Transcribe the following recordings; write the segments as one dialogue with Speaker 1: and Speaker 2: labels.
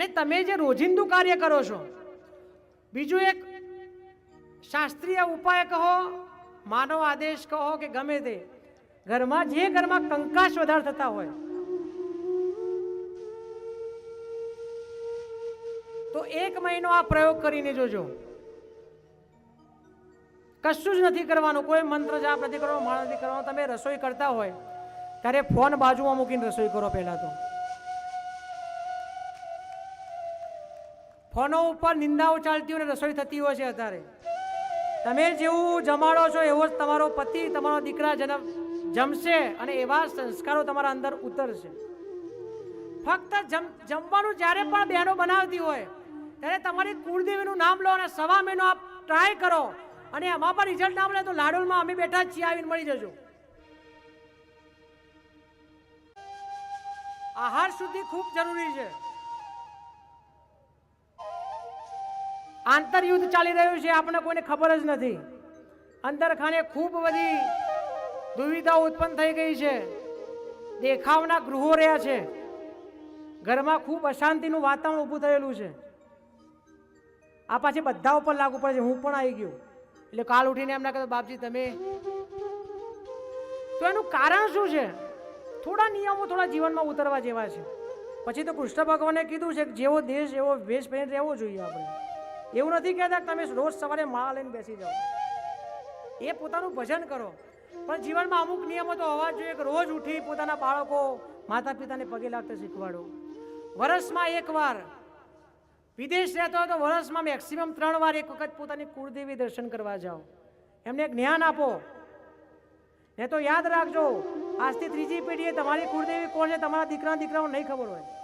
Speaker 1: અને તમે જે રોજિંદુ કાર્ય કરો છો, બીજું એક શાસ્ત્રીય ઉપાય કહો, માનવ આદેશ કહો કે ગમે તે, ઘરમાં જે ઘરમાં કંકાશ વધારે થતા હોય. તો એક મહિનો આ પ્રયોગ કરીને જોજો. કશું જ નથી કરવાનું, કોઈ મંત્ર જાપ નથી કરવાનો, માળ નથી કરવાનો, તમે રસોઈ કરતા હોય, ત્યારે ફોન બાજુમાં મૂકીને રસોઈ કરો પહેલાં તો. ફોનો ઉપર નિંદાઓ ચાલતી હોય ને રસોઈ થતી હોય છે અત્યારે. તમે જેવું જમાડો છો એવો જ તમારો પતિ, તમારો દીકરા જન્મ જમશે અને એવા સંસ્કારો તમારા અંદર ઉતરશે. ફક્ત જમ, જમવાનું જ્યારે પણ બહેનો બનાવતી હોય, ત્યારે તમારી કુળદેવીનું નામ લો અને સવા મહિનો આપ ટ્રાય કરો અને એમાં પણ રિઝલ્ટ ના મળે તો લાડુલમાં અમે બેઠા જ છીએ, આવીને મળી જજો. આહાર શુદ્ધિ ખૂબ જરૂરી છે. આંતરયુદ્ધ ચાલી રહ્યું છે, આપણને કોઈને ખબર જ નથી. અંદરખાને ખૂબ બધી દુવિધાઓ ઉત્પન્ન થઈ ગઈ છે. દેખાવના ગૃહો રહ્યા છે. ઘરમાં ખૂબ અશાંતિનું વાતાવરણ ઊભું થયેલું છે. આ પાછી બધા ઉપર લાગુ પડે છે, હું પણ આવી ગયો. એટલે કાલ ઉઠીને એમના કહેતો બાપજી, તમે તો એનું કારણ શું છે? થોડા નિયમો થોડા જીવનમાં ઉતરવા જેવા છે. પછી તો કૃષ્ણ ભગવાને કીધું છે કે જેવો દેશ એવો વેશ પહેરીને રહેવો જોઈએ આપણે. એવું નથી કહેતા તમે રોજ સવારે માળા લઈને બેસી જાઓ. એ પોતાનું ભજન કરો. પણ જીવનમાં અમુક નિયમો તો હોવા જોઈએ કે રોજ ઉઠી પોતાના બાળકો માતા પિતાને પગે લાગતા શીખવાડો. વર્ષમાં એકવાર વિદેશ રહેતો હોય તો વર્ષમાં મેક્સિમમ ત્રણ વાર એક વખત પોતાની કુળદેવી દર્શન કરવા જાઓ. એમને જ્ઞાન આપો. ને તો યાદ રાખજો, આજથી ત્રીજી પેઢીએ તમારી કુળદેવી કોણ છે તમારા દીકરા દીકરાઓ નહીં ખબર હોય.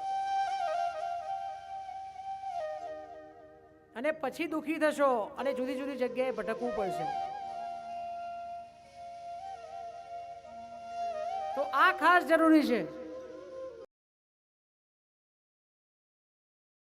Speaker 1: અને પછી દુઃખી થશો અને જુદી જુદી જગ્યાએ ભટકવું પડશે. તો આ ખાસ જરૂરી છે.